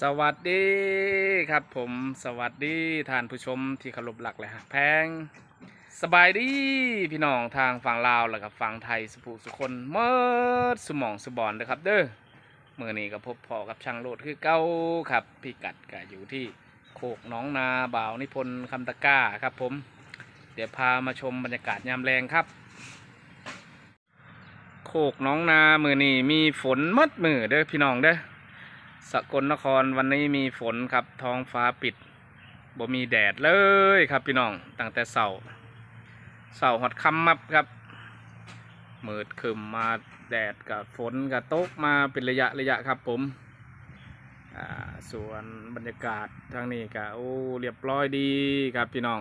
สวัสดีครับผมสวัสดีท่านผู้ชมที่เคารพหลักเลยฮะแพงสบายดีพี่น้องทางฝั่งลาวแล้วกับฝั่งไทยสุภูสุคนเมิดสมองสบอนเลยครับ เด้อเมื่อนี้ก็พบพอกับช่างโลดคือเก้าครับพี่กัดก็อยู่ที่โคกน้องนาบ่าวนิพนธ์คำตะกร้าครับผม เดี๋ยวพามาชมบรรยากาศยามแรงครับ โคกน้องนามือนี้มีฝนหมดมือเด้อพี่น้องเด้อ สกลนครวันนี้มีฝนครับท้องฟ้าปิดบ่มีแดดเลยครับพี่น้องตั้งแต่เสาร์เสาร์หอดคำมับครับมืดคึมมาแดดกับฝนกับตกมาเป็นระยะระยะครับผมส่วนบรรยากาศทางนี้ก็โอ้เรียบร้อยดีครับพี่น้อง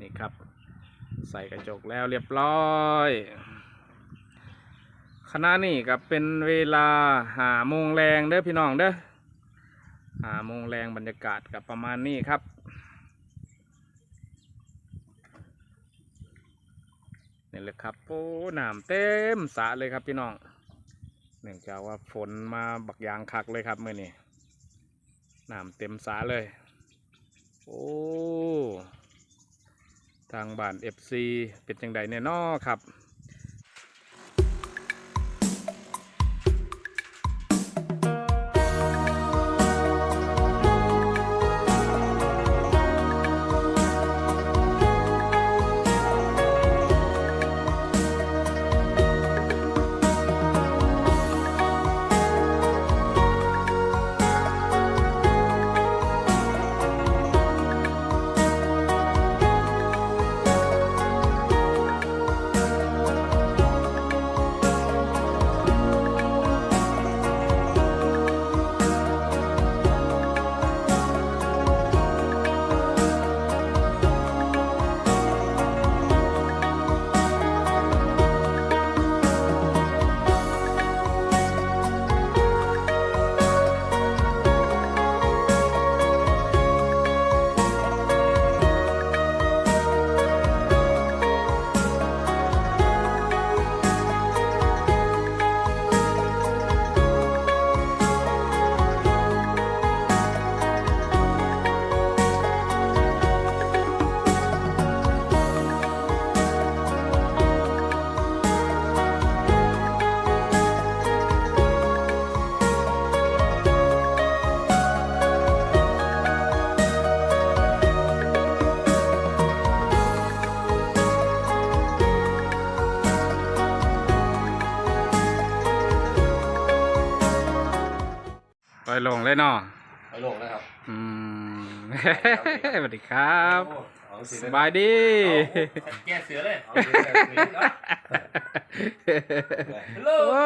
นี่ครับ ใส่กระจกแล้วเรียบร้อย คณะนี้ก็เป็นเวลาหาโมงแรงเด้อพี่น้องเด้อหาโมงแรงบรรยากาศกับประมาณนี้ครับ นี่แหละครับโอ้น้ำเต็มสระเลยครับพี่น้องเนื่องจากว่าฝนมาบักยางคักเลยครับเมื่อนี้น้ำเต็มสระเลย โอ้ทางบ้านเอฟซีเป็นจังไดเนี่ยนอครับ ลงเลยเนาะไปลงนะครับอืม สวัสดีครับโอ้เอาสิสบายดี แกเสือเลยเอาสิเอาสิเอาฮัลโหลโอ้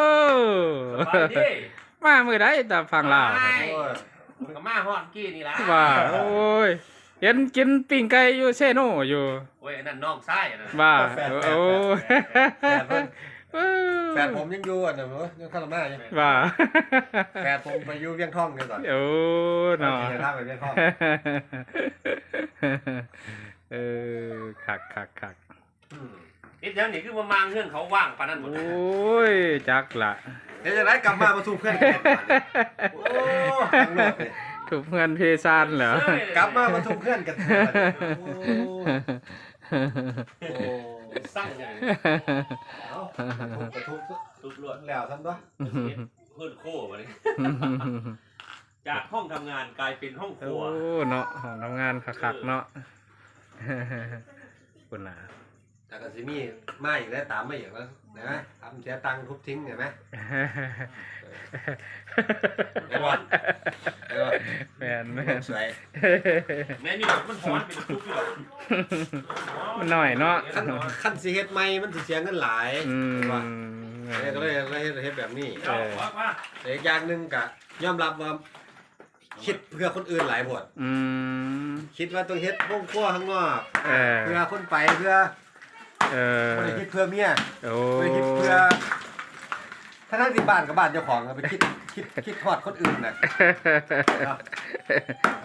สบายดีมามือได้แต่ฟังลาวครับโอ้ยมันก็มาฮอดกี้นี่ละว่าโอ้ยเห็นกินปิ้งไก่อยู่เซโนอยู่โอ้ยอันนั่นน้องไส้อันนั้นว่าแฟนโอ้แฟนแฟนเพิ่นเออ แฟนผมยังอยู่อะเนอะยังข้ามาอยู่ว่าแฟนผมไปอยู่เวียงท่องกันก่อนโอ้เนาะเดินทางไปเวียงท่องเออคักคักคักอืมอีกอย่างนี้คือมามางเงื่อนเขาว่างปานนั้นหมโอดเลย้ยจักละเดี๋ยวจะได้กลับมาประชุมเพื่อนกันโอ้ทั้งโลกเลยถูกเพื่อนเพซานเหรอกลับมาประชุมเพื่อนกันโอ้โอ้ สร้างอย่างนี้เอาประชุมสุดรวดแล้วท่านปะเพื่อนโค้มาเลยจากห้องทำงานกลายเป็นห้องคโอ้รัวเนาะของทำงานคักๆเนาะคุณน่ะ แต่ก็สิมีมาอีกแล้วตามมาอีกแล้วนะทำเสียตังค์ทุบทิ้งเห็นไหมไอ้บอลไอ้บอลแมนแมนสวยแม่นี่แบบมันฮ้อนเป็นทุกข์อยู่หรอกมันหน่อยเนาะขั้นขั้นสิเฮ็ดใหม่มันสิเสียเงินหลายอืมว่าเลยก็เลยเลยเฮ็ดเฮ็ดแบบนี้เอาว่าว่าแต่อีกอย่างหนึงก็ยอมรับว่าคิดเพื่อคนอื่นหลายบทอืมคิดว่าต้องเฮ็ดห้องครัวข้างนอกเออเพื่อคนไปเพื่อ เออบ่ได้คิดเพื่อเมียโอ้บ่ได้คิดเพื่อ ถ้าทั้งที่บ้านกับบ้านเจ้าของก็ไปคิดคิดคิดทอดคนอื่นน่ะ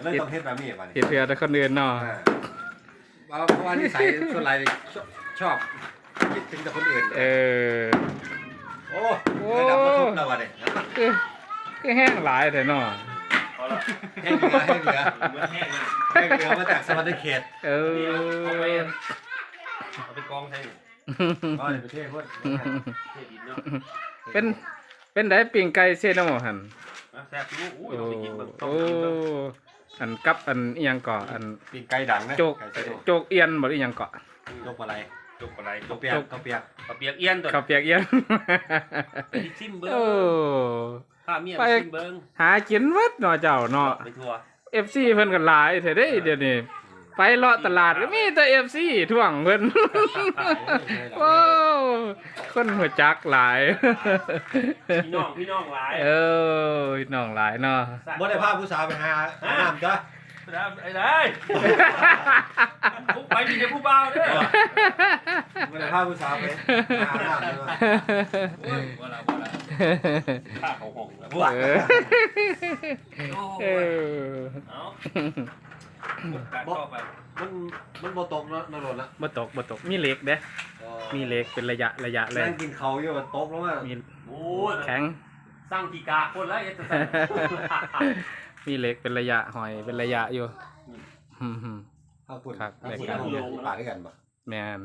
เลยต้องเฮ็ดแบบนี้บัดนี้คิดเพื่อแต่คนอื่นเนาะอ่าเพราะว่านิสัยส่วนหลายชอบชอบคิดถึงแต่คนอื่น เออ โอ้ระดับประทุมแล้ววะเนี่ยคือคือแห้งหลายแต่เนาะพอแห้งเหลือแห้งเหลือเหมือนแห้งนะแห้งเหลือมาจากสวัสดิเขตเออนี่เอาไป เอาไปกองใส่นี่ก็ในประเทศพวกเทดินเนาะเป็นเป็นได้ปิ่งไก่เส้นน้ำหันมาแซ่บอยู่อุ้ยโอ้เอาไปกินเบิ่งต้มโอ้กินเบิ่งอันกับอันอีหยังเกาะอันปีนไก่ดังนะโจกไก่สะดุโจกเอียนบ่หรืออีหยังเกาะโจกอะไรจุกอะไรโจจุกกเปียกโจกเปียกปลาเปียกเอี้ยนตัวข้าวเปียกเอียนไปซิมเบิ้งโอ้ข้าเมียไปไปซิมเบิ้งหากินวัดเนาะเจ้าเนาะไปทัวร์ FC เพิ่นก็หลายเถอะเด้เดี๋ยวนี้ ไปเลาะตลาดก็มีแต่ FC ท่วงเพิ่นโอ้คนหัวจักหลาย พี่น้องพี่น้องหลายเออน้องหลายเนาะบ่ได้พาผู้สาวไปหาหาน้ำจ้ะไอ้ได้ไปมีแต่ผู้เบาเด้อบ่ได้พาผู้สาวไปหาน้ำเลยว่ะว่าละว่าละข้าเขาหงแล้วเออเออเอา การเข้าไปมันมันบ่ตกเนาะนรนละบ่ตกบ่ตกมีเหล็กเด้มีเหล็กเป็นระยะระยะเลยนั่งกินเขาวอยู่มันตกแล้วว่ามีโอ้ยแข็ง สร้างกีกาคนแล้วเอสเซนมีเหล็กเป็นระยะหอยเป็นระยะอยู่อืมข้าวปุ่นครับข้าวปุ่นข้าวปุ่นปาดด้วยกันปะแมน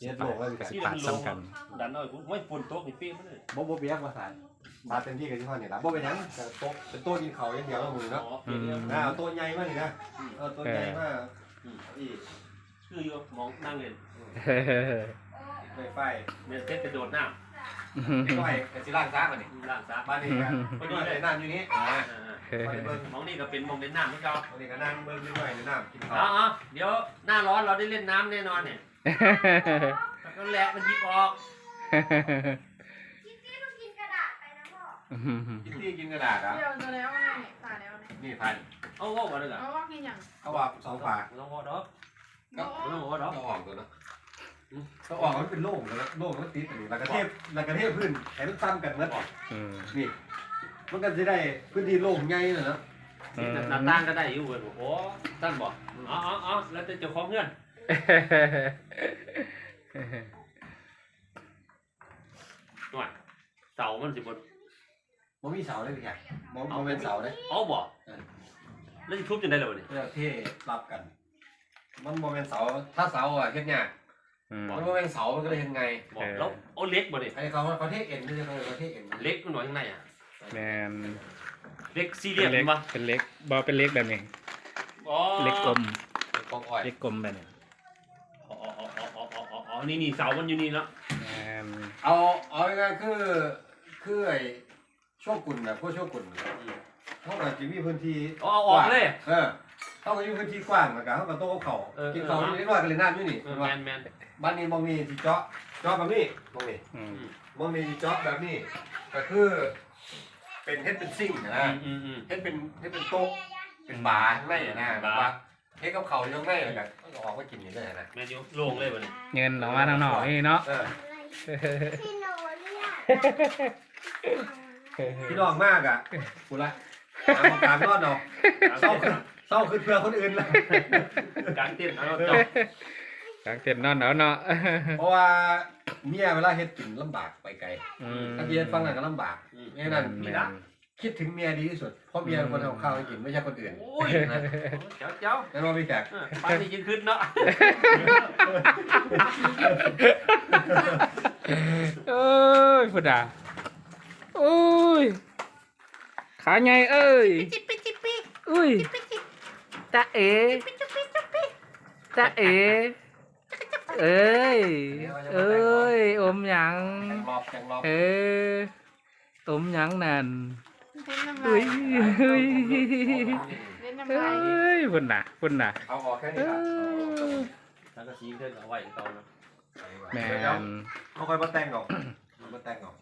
เจ็ดโลกแล้วกันสิปาดซ้ำกัน ดันหน่อยไม่ฝนตกนี่เปี้ยมันเลยบ่บ่เปียกมาสาน ปาดเต็มที่กับที่ห้อนี่ล่ะบ่เป็นหยังแต่โต๊ะเป็นโต๊ะกินเขาวอย่างเดียวแล้วมือเนาะอ๋อเปี้ยเดียวนะเอาโต๊ะใหญ่มานี่นะเอาโต๊ะใหญ่มาอีคืออยู่มองนั่งเล่นไฟไฟเมสเซ็ตไปโดดน้ไฟกระสิล่างซ้ามานี่ำล่างซะบ้านนี้กันพอดีเลยน้ำอยู่นี่อ่าอ่าๆมองนี่ก็เป็นมองเล่นน้ำเหมือนกันวันนี้ก็นั่งเบิ่งนิดหน่อยในน้ำกินข้าอ๋วอเดี๋ยวหน้าร้อนเราได้เล่นน้ำแน่นอนเนี่ยก็แหละมันยิบออก กินที่กินกระดาษอะเดี๋ยวจะแล้วไงตายแล้วเนี่ยนี่พันเอาว่ามาเลยเหรอเอาว่ากินอย่างเขาบอกสองฝาต้องว่าดอกโอ้ต้องว่าดอกต้องออกตัวเนาะต้องออกมันเป็นโล่งแล้วโล่งมันติดอันนี้แล้วก็เทพแล้วก็เทพพื้นให้มันซ้ำกันเหมือนอืมนี่ มันก็จะได้พื้นที่โล่งใหญ่น่ะเนาะหน้าต่างก็ได้อยู่เว้ยโอ้ตั้งบอกอ๋ออ๋ออ๋อแล้วแต่เจ้าของเงื่อนหน่อยเสามันสิบ นมันมีเสาได้ไหมครับมันมันเป็นเสาได้เอาบอกแล้วจะทุบจนได้เลยเนี่ยเพื่อเท่รับกัน มันบ่เป็นเสาถ้าเสาอะเฮ็ดยากอืมมันบ่เป็นเสามันก็เลยเฮ็ดไงบอกแล้วเอาเล็กบ่เนี่ยไอ้เขาเขาเทเอ็นไม่ใช่เขาเขาเทเอ็นเล็กมันหน่อยข้างในอะแมนเล็กซีเป็เรียนสเล็กปะเป็นเล็กบอเป็นเล็กแบบนี้อ๋อเล็กกลมกองอ้อยเล็กกลมแบบนี้อ๋ออ๋ออ๋ออ๋ออ๋ออ๋อนี่นี่เสามันอยู่นี่เนาะแมนเอาเอาง่ายๆคือคือไอ้ โชกุนแบบพวกโชกุนเขาก็จะมีพื้นที่เอาเอาออกเลย เออเขาก็มีพื้นที่กว้างแล้วก็เขาก็โต๊ะเขาเออกินเขาอยู่นิดหน่อยก็เลยน้ำอยู่นี่เออแมนแมนบ้านนี้มองนี่ที่เจาะเจาะแบบนี้มองนี่อืมมองนี่ที่เจาะแบบนี้ก็คือ เป็นเฮ็ดเป็นซิ่งนะ อืมอืม เฮ็ดเป็นเฮ็ดเป็นโต๊ะเป็นบาร์ข้างในอะนะแบบว่าเฮ็ดกับเขาวอยู่ข้างในแล้วก็ก็ออกมากินอยู่เลยนะแมนอยู่โล่งเลยบ่เนี่ยเงินออกมาทางนอกนี่เนาะ เออ พี่โนเนี่ย พี่น้องมากอะกูละตามการนอนเนาะเศร้าขึ้นเศร้าขึ้นเพื่อคนอื่นละกางเต้นเอาเจ้ากางเต็นท์นอนเอาเนาะเพราะว่าเมียเวลาเฮ็ดกินลำบากไปไกลอืมถ้าพี่เฮ็ดฟังนั่นก็ลำบากอืมนี่นั่นแมพี่นะนคิดถึงเมียดีที่สุด เพราะเมียเป็นคนเอาข้าวให้กินไม่ใช่คนอื่นโอ้ยนะเจ้าเจ้านั่นว่าพี่แขกเออปานนี้ยังขึ้นเนาะเอ้ยพุดา โอ้ย ขาใหญ่เอ้ยจิ๊บปิ๊บจิ๊บปิ๊บอุ้ยจิ๊บจิ๊บตาเอ๋ปิ๊บจิ๊บปิ๊บจิ๊บปิ๊บตาเอ๋เอ้ย เอ้ย อมหยังแข่งรอบแข่งรอบเอ้ยอมหยังนั่นเล่นน้ำอุ้ลายยอุ้ยเล่นน้ำเอ้ลายยพุ่นน่ะพุ่นน่ะเอาออกแค่เอนี้ครับอแล้วก็ชี้เพิ่นเอาไว้เก่าเนาะแมนเขาค่อยมาแต่งออกมาแต่งออก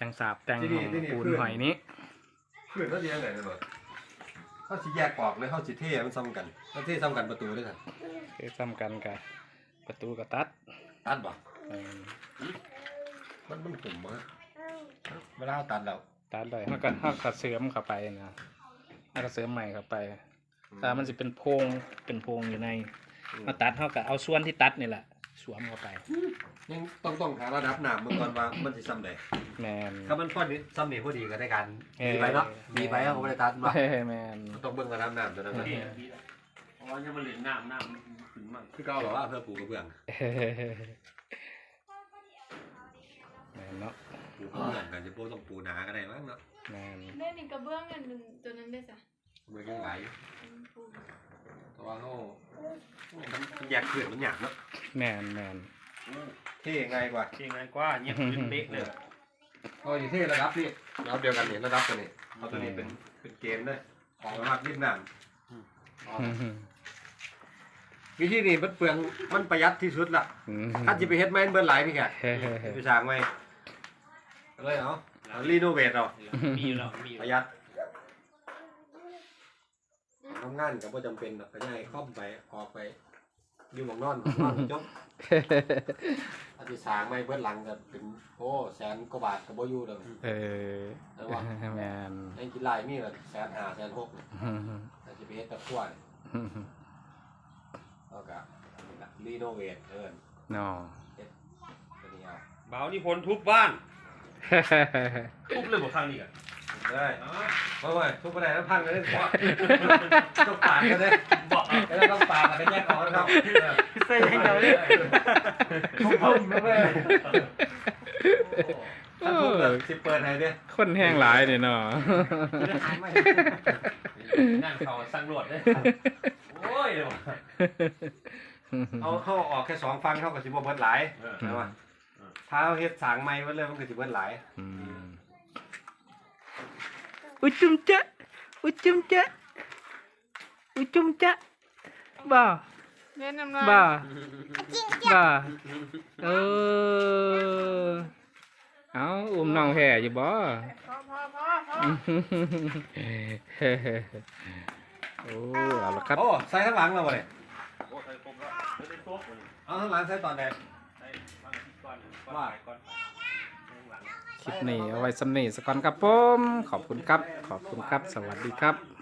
จังสาบแต่งที่นี่ที่นี่ปูนเพื่อนหอยนี้เพื่อนเขาสิยังไงเนี่ยบ่เขาสิแยกออกเลยเขาสิเท่มันซ้ำกันเขาเท่ซ้ำกันประตูด้วยกันคือซ้ำกันกับประตูกระตัด ตัดบ่เออมันมันกลุ่มมากเวลาเอาตัดแล้วตัดเลยถ้าก็ถ้าก็เสริมเข้าไปนะถ้าก็เสริมใหม่เข้าไปแต่มันจะเป็นโพรงเป็นโพรงอยู่ในมาตัดเท่ากับเอาส่วนที่ตัดนี่แหละ สวมเข้าไป ยังต้องต้องหาระดับน้ำเมื่อก่อนว่ามันสิซ้ำใดแมนถ้ามันพอดีซ้ำนี่พอดีก็ได้การเอ่อมีไปเนาะมีไปเอาบ่ได้ตัดมาเฮ้ยแมนต้องเบิ่งระดับน้ำตัวนั้นโอนะเคเพราะว่าจะมาเล่นน้ำน้ำขึ้นมั่งคือเก่าหรอว่าเพื่อปลูกกระเบื้องแมนเนาะปลูกกระเบื้องกันจะโป้ต้องปูหนาก็ได้มั้งเนาะแมนเล่นนี่กระเบื้องอันหนึ่งตัวนั้นได้จ้ะ มันยังไหลอืมปูแต่ว่าเขามันมันอยากเกิดมันอยากเนาะแมนแมนเท่ง่ายกว่าเก่งไงกว่าเงียบเป็นเป๊ะเลยก็อยู่เท่ระดับนี่ระดับเดียวกันนี่ระดับตัวนี้เอาตัวนี้เป็นเป็นเกณฑ์เลยของระดับริมน้ำอ๋อวิธีนี้มันเปลืองมันประหยัดที่สุดละถ้าจะไปเฮ็ดไม้เบิร์หลายพี่แกไปสร้างไว้เลยเอาเอารีโนเวทเอามีอยู่แล้วมีอยู่ประหยัดำงานกับว่าจำเป็นหรอกก็ได้ครอบไปออกไปอยู่หมองนอนนอนจบ อาทิสร้างไม้เบิร์หลังก็เป็นโอ้แสนกว่าบาทก็บ่อยู่เลยเออแล้วว่าแมนไอ้กินลายมีก็แสนห้าแสนหกแต่จะไปเฮ็ดตะกั่วนี่แล้วก็รีโนเวทเอิ้นเนาะตัวนี้เอาเบานี่พลทุบบ้าน ทุบเลยบ่ครั้งนี้อะได้ อ๋อ ไม่ไม่ทุกประเด็นนั้นพังเลยเพราะต้องปาดกันเลยบอกแล้วต้องปาดกันแยกออกนะครับใส่ให้เราเลยทุบพุ่มเลยถ้าทุบแบบสิเปิดให้เด้คนแห้งหลายเนี่ยเนาะนั่งเขาสั่งรวดเลยโอ้ยเอาเข้าออกแค่สองฟังเท่ากับสิบเบิดหลายเออนะว่าถ้าเอาเฮ็ดสางไม้ไว้เลยมันก็สิเบิดหลาย อืมอุยจุมจ๊ะอุยจุมจ๊ะอุยจุมจ๊ะบ้าเล่นน้ำลายบ้าบ้าเออเอาอุ้มน้องแห่อยู่บ่พอพอพอพอโอ้เอาละครับโอ้ใส่ข้างหลังเราบ่เนี่ยโอ้ใส่ครบแล้วไม่ได้โต๊ะเลยเอาข้างหลังใส่ตอนไหนใส่ฟังที่ก่อน คลิปนี้เอาไว้สำนีสกอนครับผม ขอบคุณครับ ขอบคุณครับ สวัสดีครับ